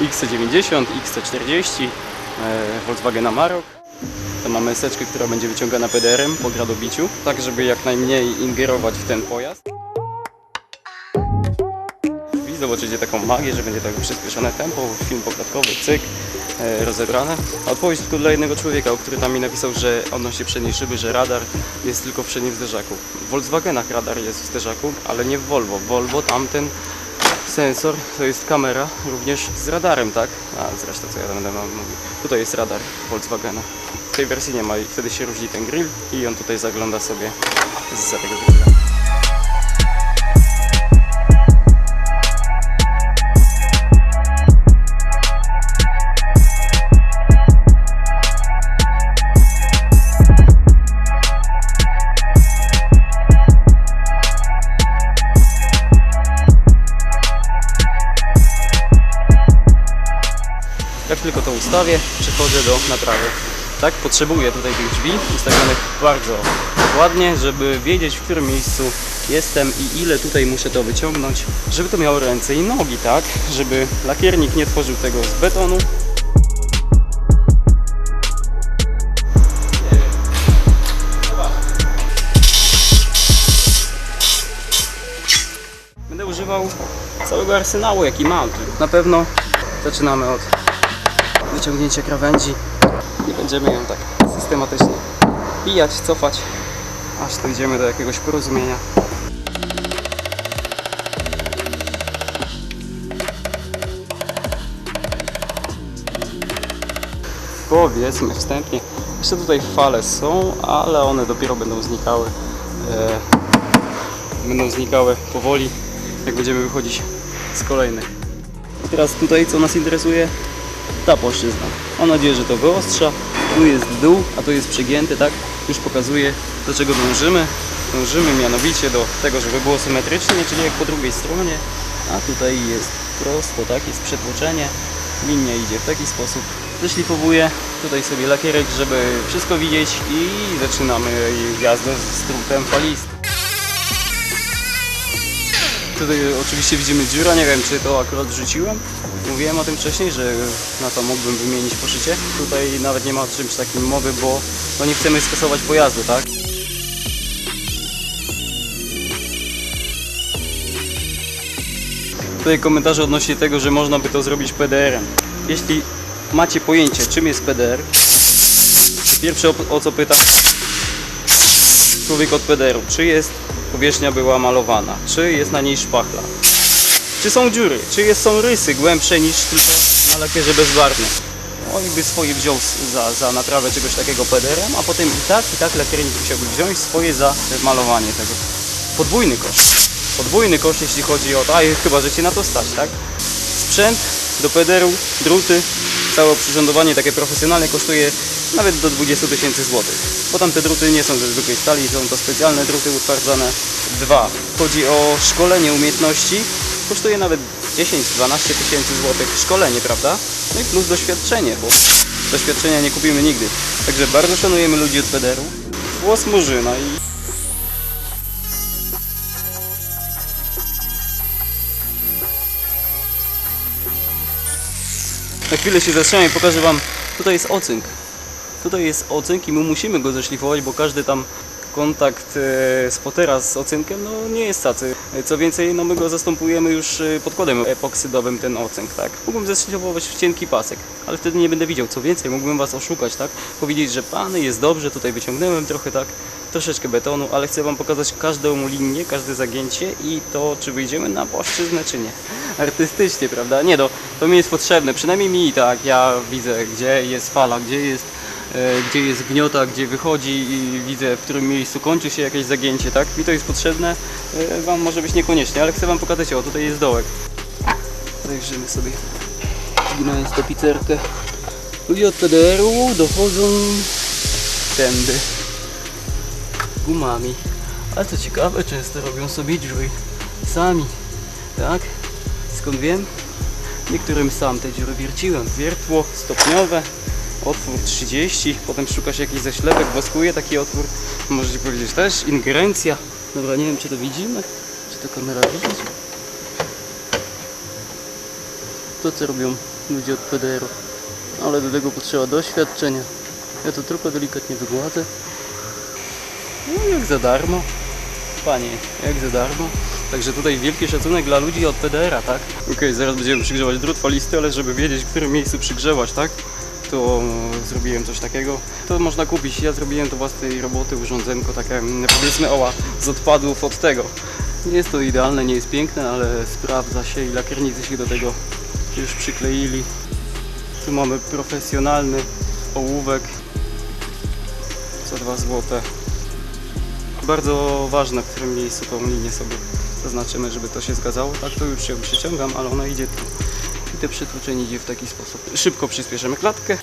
XC90, XC40, e, Volkswagen Amarok. To mamy seczkę, która będzie wyciągana PDR-em po gradobiciu, tak żeby jak najmniej ingerować w ten pojazd. I zobaczycie taką magię, że będzie tak przyspieszone tempo, film poklatkowy, cyk, e, rozebrane. Odpowiedź tylko dla jednego człowieka, który tam mi napisał, że odnośnie przedniej szyby, że radar jest tylko w przednim zderzaku. W Volkswagenach radar jest w zderzaku, ale nie w Volvo. Volvo tamten sensor to jest kamera również z radarem, tak? A zresztą co ja będę mówił. Tutaj jest radar Volkswagena. W tej wersji nie ma i wtedy się różni ten grill i on tutaj zagląda sobie z tego grilla. To ustawię, przechodzę do naprawy. Tak, potrzebuję tutaj tych drzwi ustawionych bardzo ładnie, żeby wiedzieć w którym miejscu jestem i ile tutaj muszę to wyciągnąć, żeby to miało ręce i nogi, tak? Żeby lakiernik nie tworzył tego z betonu. Będę używał całego arsenału jaki mam. Na pewno zaczynamy od wyciągnięcia krawędzi i będziemy ją tak systematycznie bijać, cofać, aż dojdziemy do jakiegoś porozumienia. Powiedzmy wstępnie, jeszcze tutaj fale są, ale one dopiero będą znikały. E, będą znikały powoli, jak będziemy wychodzić z kolejnych. Teraz tutaj co nas interesuje, ta płaszczyzna. Mam nadzieję, że to wyostrza. Tu jest dół, a tu jest przegięty, tak? Już pokazuje do czego dążymy. Dążymy mianowicie do tego, żeby było symetrycznie, czyli jak po drugiej stronie, a tutaj jest prosto, tak? Jest przetłoczenie. Linia idzie w taki sposób. Zeszlifowuję tutaj sobie lakierek, żeby wszystko widzieć i zaczynamy jazdę z drutem falistym. Tutaj oczywiście widzimy dziura, nie wiem czy to akurat rzuciłem. Mówiłem o tym wcześniej, że na to mógłbym wymienić poszycie. Tutaj nawet nie ma o czymś takim mowy, bo no nie chcemy skasować pojazdu, tak? Tutaj komentarze odnośnie tego, że można by to zrobić PDR-em. Jeśli macie pojęcie czym jest PDR, to pierwsze o, o co pyta człowiek od PDR-u, czy jest powierzchnia była malowana, czy jest na niej szpachla, czy są dziury, czy są rysy głębsze niż tylko na lakierze bezbarwnym. On by swoje wziął za, za naprawę czegoś takiego PDR-em, a potem i tak, i tak lakiernik musiałby wziąć swoje za malowanie tego. Podwójny koszt. Podwójny koszt, jeśli chodzi o to, a chyba, że Cię na to stać, tak? Sprzęt do PDR-u, druty, całe oprzyrządowanie takie profesjonalne kosztuje nawet do 20 tysięcy złotych. Bo tam te druty nie są ze zwykłej stali, są to specjalne druty utwardzane. Dwa, chodzi o szkolenie umiejętności, kosztuje nawet 10-12 tysięcy złotych szkolenie, prawda? No i plus doświadczenie, bo doświadczenia nie kupimy nigdy. Także bardzo szanujemy ludzi od PDR-u. Włos murzyna i Na chwilę się zatrzymam i pokażę Wam. Tutaj jest ocynk. Tutaj jest ocynk i my musimy go zeszlifować, bo każdy tam kontakt e, spotera z ocynkiem no, nie jest tacy. E, Co więcej, no, my go zastępujemy już e, podkładem epoksydowym ten ocynk, tak? Mógłbym zeszlifować w cienki pasek, ale wtedy nie będę widział. Co więcej, mógłbym Was oszukać, tak? Powiedzieć, że Pany jest dobrze, tutaj wyciągnąłem trochę tak, troszeczkę betonu, ale chcę Wam pokazać każdą linię, każde zagięcie i to, czy wyjdziemy na płaszczyznę, czy nie. Artystycznie, prawda? Nie, no, to mi jest potrzebne, przynajmniej mi tak, ja widzę, gdzie jest fala, gdzie jest, e, gdzie jest gniota, gdzie wychodzi i widzę, w którym miejscu kończy się jakieś zagięcie, tak? Mi to jest potrzebne, e, Wam może być niekoniecznie, ale chcę Wam pokazać, o, tutaj jest dołek. Zajrzymy sobie, zginając tę pizzerkę. Ludzie od PDR-u dochodzą tędy gumami. Ale co ciekawe, często robią sobie dziury sami. Tak? Skąd wiem? Niektórym sam te dziury wierciłem. Wiertło stopniowe, otwór 30, potem szukasz jakiś zaślepek, woskuje taki otwór. Możecie powiedzieć też ingerencja. Dobra, nie wiem czy to widzimy, czy to kamera widzi. To co robią ludzie od PDR-u. Ale do tego potrzeba doświadczenia. Ja to tylko delikatnie wygładzę. No jak za darmo. Panie, jak za darmo. Także tutaj wielki szacunek dla ludzi od PDR-a, tak? Okej, zaraz będziemy przygrzewać drut falisty, ale żeby wiedzieć, w którym miejscu przygrzewać, tak? To zrobiłem coś takiego. To można kupić. Ja zrobiłem to własnej roboty, urządzenko takie, powiedzmy, oła, z odpadów od tego. Nie jest to idealne, nie jest piękne, ale sprawdza się i lakiernicy się do tego już przykleili. Tu mamy profesjonalny ołówek za 2 złote. Bardzo ważne, w którym miejscu tą linię sobie zaznaczymy, żeby to się zgadzało. Tak to już się przyciągam, ale ona idzie tu. I te przetłoczenie idzie w taki sposób. Szybko przyspieszymy klatkę,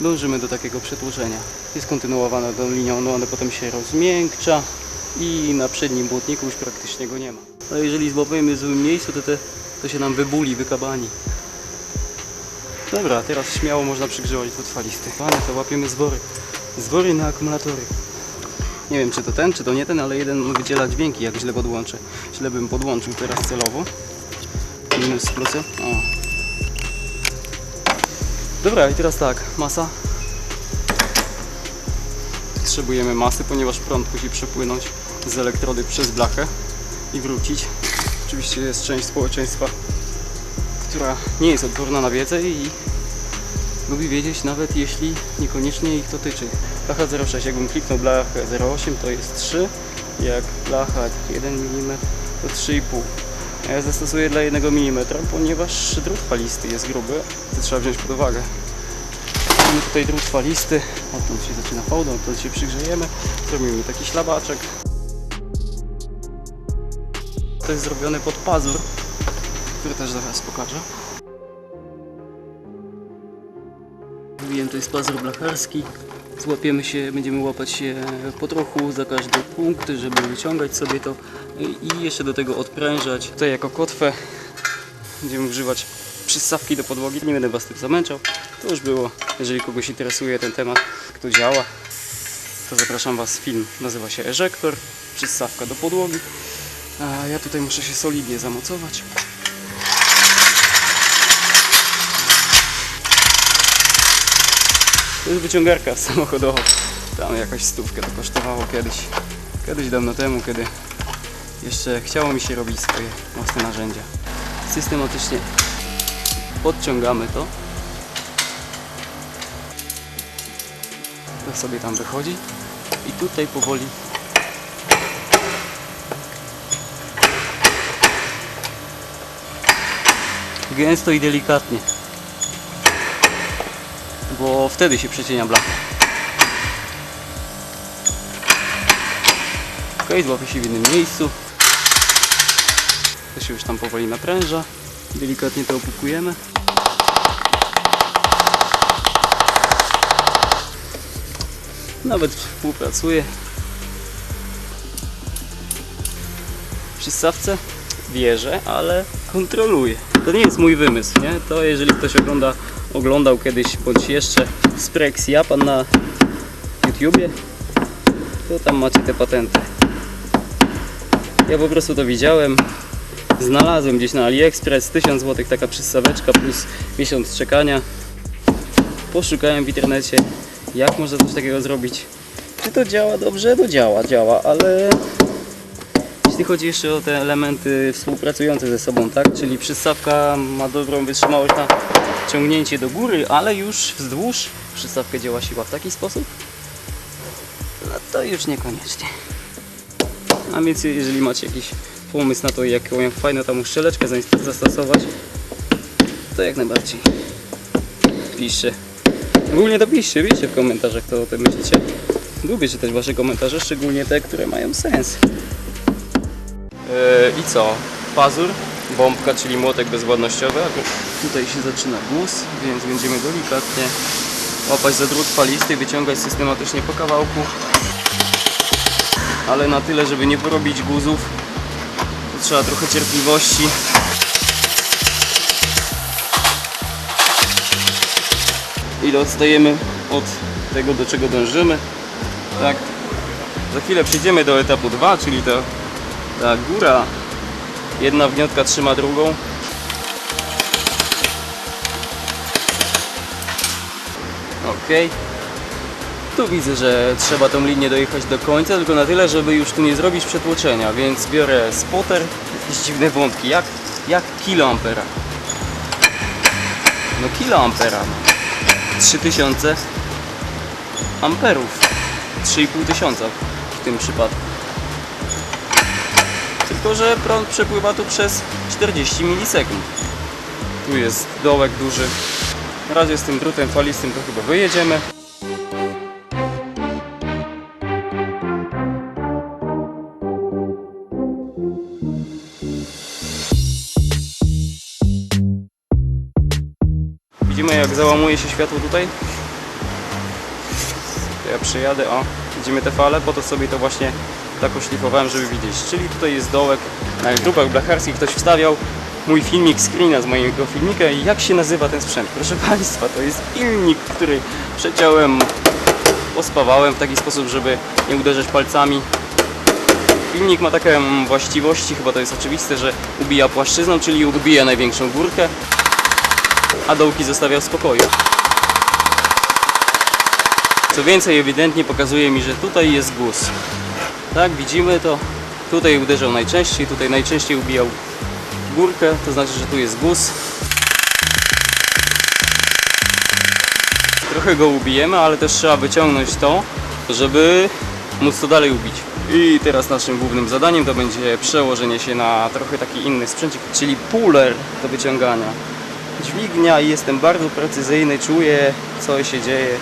dążymy do takiego przetłoczenia. Jest kontynuowana tą linią, no one potem się rozmiękcza i na przednim błotniku już praktycznie go nie ma. Ale jeżeli złapiemy w złym miejscu, to, te, to się nam wybuli, wykabani. Dobra, teraz śmiało można przygrzewać drut falisty. Panie, to łapiemy zwory. Zwory na akumulatory. Nie wiem czy to ten, czy to nie ten, ale jeden wydziela dźwięki, jak źle podłączę. Źle bym podłączył teraz celowo. Minus plusy. O. Dobra, i teraz tak, masa. Potrzebujemy masy, ponieważ prąd musi przepłynąć z elektrody przez blachę i wrócić. Oczywiście jest część społeczeństwa, która nie jest odporna na wiedzę i lubi wiedzieć nawet jeśli niekoniecznie ich dotyczy. Blacha 0,6, jakbym kliknął blachę 0,8 to jest 3, jak blacha 1 mm to 3,5. A Ja zastosuję dla 1 mm, ponieważ drut falisty jest gruby, to trzeba wziąć pod uwagę. Mamy tutaj drut falisty, odtąd się zaczyna fałdą, odtąd się przygrzejemy, zrobimy taki szlabaczek. To jest zrobione pod pazur, który też zaraz pokażę. To jest pazur blacharski. Złapiemy się, będziemy łapać się po trochu za każdy punkt, żeby wyciągać sobie to i jeszcze do tego odprężać. Tutaj jako kotwę będziemy używać przystawki do podłogi. Nie będę Was tym zamęczał. To już było. Jeżeli kogoś interesuje ten temat, jak to działa, to zapraszam Was. Film nazywa się Ejektor. Przystawka do podłogi. A ja tutaj muszę się solidnie zamocować. To jest wyciągarka samochodowa. Tam jakaś stówkę to kosztowało kiedyś. Kiedyś dawno temu, kiedy jeszcze chciało mi się robić swoje własne narzędzia. Systematycznie podciągamy to. To sobie tam wychodzi. I tutaj powoli gęsto i delikatnie bo wtedy się przecienia blacha. Ok, złapie się w innym miejscu. To się już tam powoli napręża. Delikatnie to opukujemy. Nawet współpracuje. Przy stawce wierzę, ale kontroluję. To nie jest mój wymysł, nie? To jeżeli ktoś ogląda, oglądał kiedyś, bądź jeszcze Sprex Japan na YouTubie, to tam macie te patenty. Ja po prostu to widziałem, znalazłem gdzieś na AliExpress 1000 zł taka przystaweczka plus miesiąc czekania. Poszukałem w internecie, jak można coś takiego zrobić. Czy to działa dobrze? To działa, działa, ale jeśli chodzi jeszcze o te elementy współpracujące ze sobą, tak? Czyli przystawka ma dobrą wytrzymałość na ciągnięcie do góry, ale już wzdłuż przystawkę działa siła w taki sposób, no to już niekoniecznie. A więc jeżeli macie jakiś pomysł na to, jaką fajną tam uszczeleczkę zastosować, to jak najbardziej piszcie. Ogólnie to piszcie, piszcie w komentarzach, co o tym myślicie. Lubię czytać wasze komentarze, szczególnie te, które mają sens. Yy, I co? Pazur, bombka, czyli młotek bezwładnościowy. Tutaj się zaczyna guz, więc będziemy delikatnie łapać za drut falisty, wyciągać systematycznie po kawałku. Ale na tyle, żeby nie porobić guzów, trzeba trochę cierpliwości. Ile odstajemy od tego, do czego dążymy. Tak. Za chwilę przejdziemy do etapu 2, czyli to ta góra, jedna wniotka trzyma drugą. Ok. Tu widzę, że trzeba tą linię dojechać do końca, tylko na tyle, żeby już tu nie zrobić przetłoczenia, więc biorę spotter, jakieś dziwne wątki, jak, jak kiloampera. No kiloampera. 3000 amperów. 3,5 tysiąca w tym przypadku. Tylko, że prąd przepływa tu przez 40 milisekund. Tu jest dołek duży. Na razie z tym drutem falistym to chyba wyjedziemy. Widzimy jak załamuje się światło tutaj. To ja przyjadę, o, widzimy te fale, po to sobie to właśnie tak oszlifowałem, żeby widzieć. Czyli tutaj jest dołek, na grupach blacharskich ktoś wstawiał mój filmik screena z mojego filmika i jak się nazywa ten sprzęt. Proszę Państwa, to jest filmik, który przeciąłem, ospawałem w taki sposób, żeby nie uderzać palcami. Filmik ma takie mm, właściwości, chyba to jest oczywiste, że ubija płaszczyzną, czyli ubija największą górkę, a dołki zostawia w spokoju. Co więcej, ewidentnie pokazuje mi, że tutaj jest guz. Tak, widzimy to. Tutaj uderzał najczęściej, tutaj najczęściej ubijał górkę, to znaczy, że tu jest guz. Trochę go ubijemy, ale też trzeba wyciągnąć to, żeby móc to dalej ubić. I teraz naszym głównym zadaniem to będzie przełożenie się na trochę taki inny sprzęcik, czyli puller do wyciągania. Dźwignia i jestem bardzo precyzyjny, czuję co się dzieje.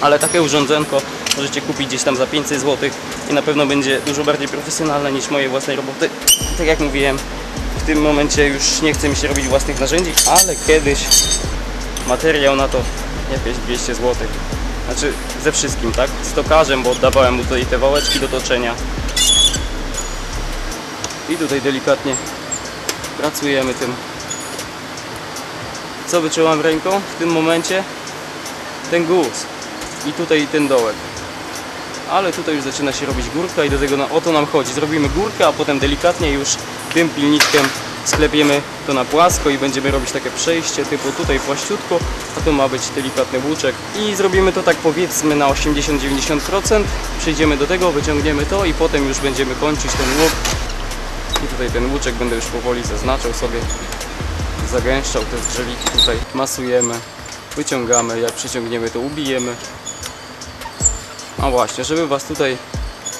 Ale takie urządzenko możecie kupić gdzieś tam za 500 zł i na pewno będzie dużo bardziej profesjonalne niż moje własne roboty. Tak jak mówiłem, w tym momencie już nie chce mi się robić własnych narzędzi, ale kiedyś materiał na to jakieś 200 zł. Znaczy ze wszystkim, tak? Z tokarzem, bo oddawałem mu tutaj te wałeczki do toczenia. I tutaj delikatnie pracujemy tym. Co wyczułam ręką w tym momencie? Ten guz. I tutaj ten dołek. Ale tutaj już zaczyna się robić górka i do tego na, o to nam chodzi. Zrobimy górkę, a potem delikatnie już tym pilniczkiem sklepiemy to na płasko i będziemy robić takie przejście typu tutaj płaściutko, a tu ma być delikatny łuczek i zrobimy to tak powiedzmy na 80-90%. Przejdziemy do tego, wyciągniemy to i potem już będziemy kończyć ten łuk. I tutaj ten łuczek będę już powoli zaznaczał sobie, zagęszczał te drzewiki tutaj, masujemy, wyciągamy, jak przeciągniemy to ubijemy. A właśnie, żeby Was tutaj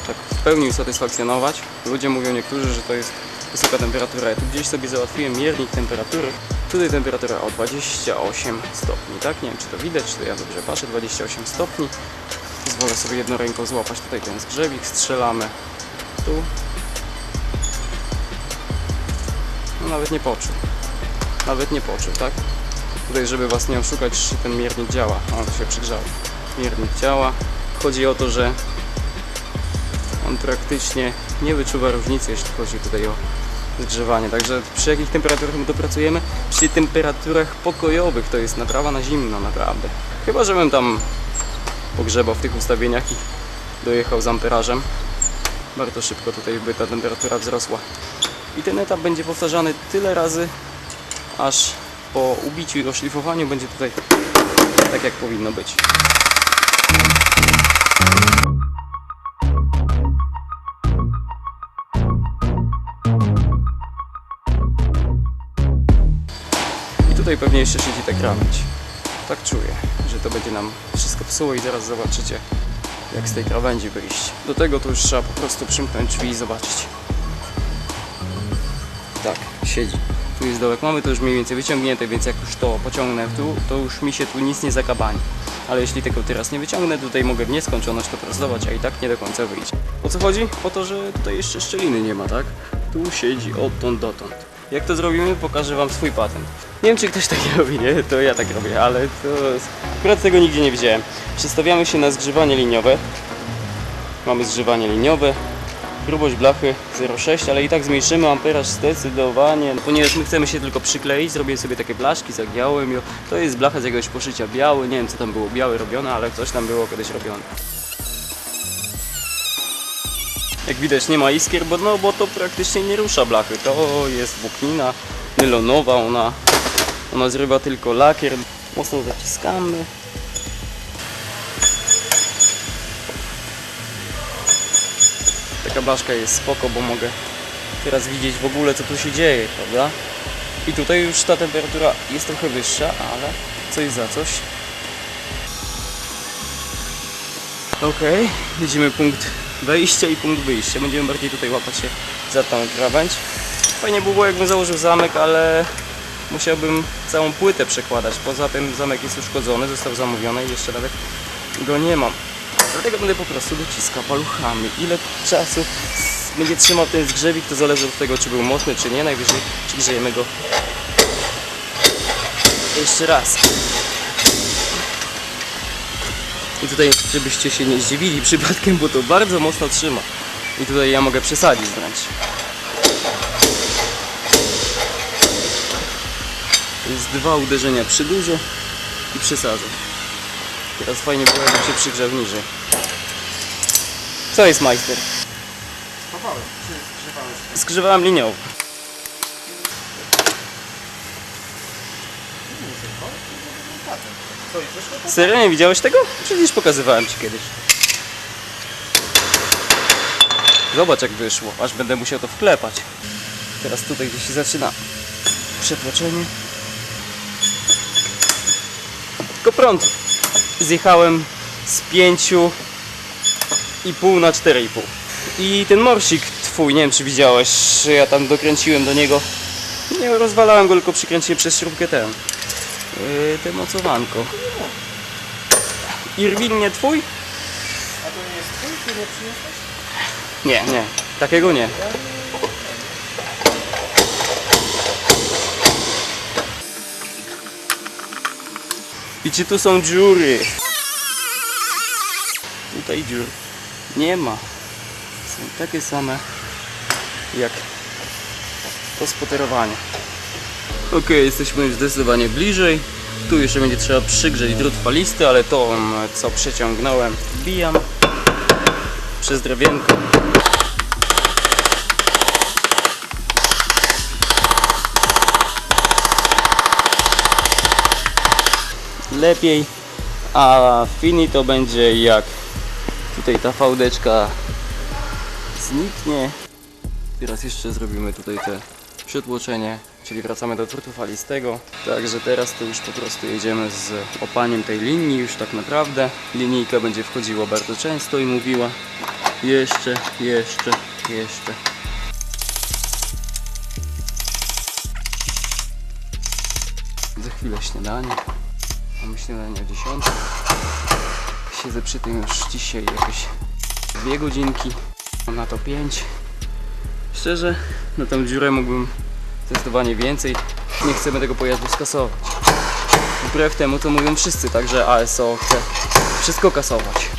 tak w pełni usatysfakcjonować, ludzie mówią niektórzy, że to jest wysoka temperatura. Ja tu gdzieś sobie załatwiłem miernik temperatury. Tutaj temperatura o 28 stopni, tak? Nie wiem czy to widać, czy to ja dobrze patrzę, 28 stopni. Pozwolę sobie jedną ręką złapać tutaj ten zgrzewik, strzelamy tu. No nawet nie poczuł. Nawet nie poczuł, tak? Tutaj, żeby Was nie oszukać, ten miernik działa. O, tu się przygrzał. Miernik działa. Chodzi o to, że on praktycznie nie wyczuwa różnicy, jeśli chodzi tutaj o zgrzewanie. Także przy jakich temperaturach my dopracujemy? Przy temperaturach pokojowych to jest naprawa na zimno, naprawdę. Chyba, żebym tam pogrzebał w tych ustawieniach i dojechał z amperażem. Bardzo szybko tutaj by ta temperatura wzrosła. I ten etap będzie powtarzany tyle razy, aż po ubiciu i oszlifowaniu będzie tutaj tak jak powinno być. I tutaj pewnie jeszcze siedzi ta krawędź. Tak czuję, że to będzie nam wszystko psuło i zaraz zobaczycie jak z tej krawędzi wyjść. Do tego to już trzeba po prostu przymknąć drzwi i zobaczyć. Tak, siedzi. Tu jest dołek, mamy to już mniej więcej wyciągnięte, więc jak już to pociągnę w dół, to już mi się tu nic nie zakabani. Ale jeśli tego teraz nie wyciągnę, tutaj mogę w nieskończoność to prostować, a i tak nie do końca wyjdzie. O co chodzi? O to, że tutaj jeszcze szczeliny nie ma, tak? Tu siedzi odtąd dotąd. Jak to zrobimy, pokażę Wam swój patent. Nie wiem, czy ktoś tak robi, nie? To ja tak robię, ale to... Akurat tego nigdzie nie widziałem. Przestawiamy się na zgrzewanie liniowe. Mamy zgrzewanie liniowe, grubość blachy 0,6, ale i tak zmniejszymy amperaż zdecydowanie, ponieważ my chcemy się tylko przykleić, zrobię sobie takie blaszki, zagiąłem ją. To jest blacha z jakiegoś poszycia biały, nie wiem co tam było białe robione, ale coś tam było kiedyś robione. Jak widać nie ma iskier, bo, no, bo to praktycznie nie rusza blachy, to jest włóknina nylonowa, ona, ona zrywa tylko lakier, mocno zaciskamy taka blaszka jest spoko, bo mogę teraz widzieć w ogóle co tu się dzieje, prawda? I tutaj już ta temperatura jest trochę wyższa, ale coś za coś. Okej, widzimy punkt wejścia i punkt wyjścia. Będziemy bardziej tutaj łapać się za tą krawędź. Fajnie by było jakbym założył zamek, ale musiałbym całą płytę przekładać. Poza tym zamek jest uszkodzony, został zamówiony i jeszcze nawet go nie mam. Dlatego będę po prostu dociskał paluchami. Ile czasu będzie trzymał ten zgrzewik, to zależy od tego, czy był mocny, czy nie. Najwyżej przygrzejemy go jeszcze raz. I tutaj, żebyście się nie zdziwili przypadkiem, bo to bardzo mocno trzyma. I tutaj ja mogę przesadzić wręcz. Jest dwa uderzenia przy dużo i przesadzę. Teraz fajnie było, się przygrzał niżej. Co jest majster? Schowałem, czy. Co, i wyszło? Serio nie widziałeś tego? Przecież pokazywałem ci kiedyś. Zobacz jak wyszło, aż będę musiał to wklepać. Teraz tutaj gdzieś się zaczyna przetłoczenie. Tylko prąd. Zjechałem z 5,5 na 4,5. I ten morsik twój, nie wiem czy widziałeś, ja tam dokręciłem do niego. Nie rozwalałem go, tylko przykręciłem przez śrubkę ten. Yy, te mocowanko. Irwin nie twój? A to nie jest twój, ty nie przyniosłeś? Nie, nie. Takiego nie. I czy tu są dziury? Tutaj dziur nie ma. Są takie same jak to spoterowanie. Ok, jesteśmy już zdecydowanie bliżej. Tu jeszcze będzie trzeba przygrzeć drut falisty, ale to mm, co przeciągnąłem wbijam przez drewienko. Lepiej, a fini to będzie jak tutaj ta fałdeczka zniknie. Teraz jeszcze zrobimy tutaj te przytłoczenie, czyli wracamy do drutu falistego. Także teraz to już po prostu jedziemy z opaniem tej linii już tak naprawdę. Linijka będzie wchodziła bardzo często i mówiła jeszcze, jeszcze, jeszcze. Za chwilę śniadanie. Mamy śniadanie o 10. Siedzę przy tym już dzisiaj jakieś dwie godzinki. Mam na to 5. Szczerze, na tą dziurę mógłbym zdecydowanie więcej. Nie chcemy tego pojazdu skasować. Wbrew temu, co mówią wszyscy, także ASO chce wszystko kasować.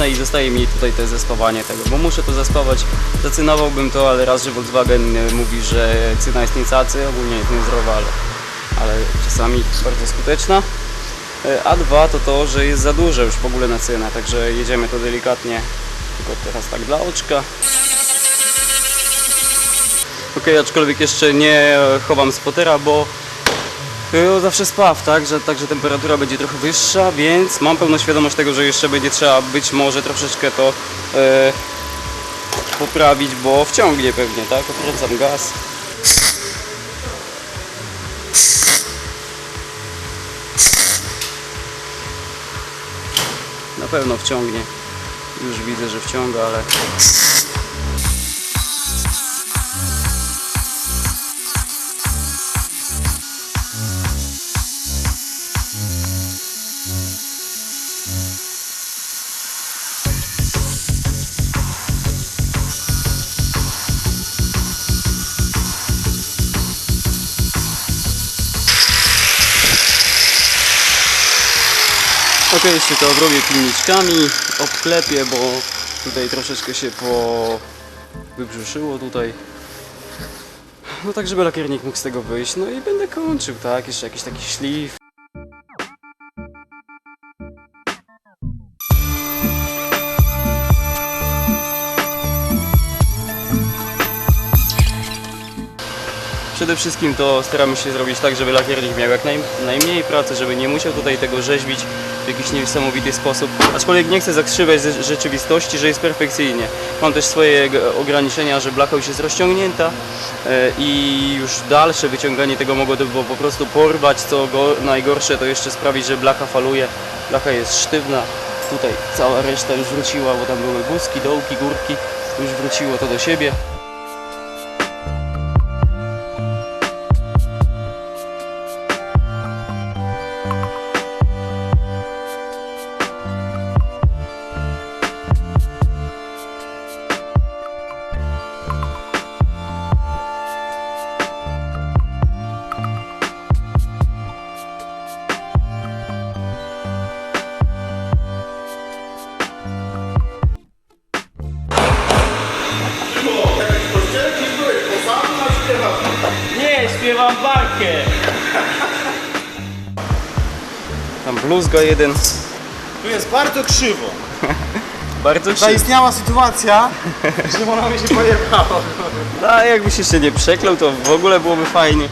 To i zostaje mi tutaj te zespawanie tego, bo muszę to zespawać. Zacynowałbym to, ale raz, że Volkswagen e, mówi, że cyna jest niecacy, ogólnie jest niezdrowa, ale, ale czasami bardzo skuteczna. E, A dwa to to, że jest za duże już w ogóle na cynę, także jedziemy to delikatnie, tylko teraz tak dla oczka. Okej, aczkolwiek jeszcze nie chowam spotera, bo zawsze spaw, tak? Że, także temperatura będzie trochę wyższa, więc mam pełną świadomość tego, że jeszcze będzie trzeba być może troszeczkę to e, poprawić, bo wciągnie pewnie, tak? Odkręcam gaz. Na pewno wciągnie. Już widzę, że wciąga, ale Ok, jeszcze to obrobię pilniczkami, obklepię, bo tutaj troszeczkę się po wybrzuszyło tutaj. No tak, żeby lakiernik mógł z tego wyjść. No i będę kończył, tak? Jeszcze jakiś taki szlif. Przede wszystkim to staramy się zrobić tak, żeby lakiernik miał jak naj, najmniej pracy, żeby nie musiał tutaj tego rzeźbić w jakiś niesamowity sposób. Aczkolwiek nie chcę zakrzywiać ze- rzeczywistości, że jest perfekcyjnie. Mam też swoje ograniczenia, że blacha już jest rozciągnięta e, i już dalsze wyciąganie tego mogłoby po prostu porwać, co go, najgorsze to jeszcze sprawić, że blacha faluje. Blacha jest sztywna. Tutaj cała reszta już wróciła, bo tam były guzki, dołki, górki. Już wróciło to do siebie. Śpiewam barkę! Tam bluzga jeden. Tu jest bardzo krzywo. Bardzo krzywo. Zaistniała sytuacja, że ona mi się pojechała. A jakbyś jeszcze nie przeklął, to w ogóle byłoby fajnie.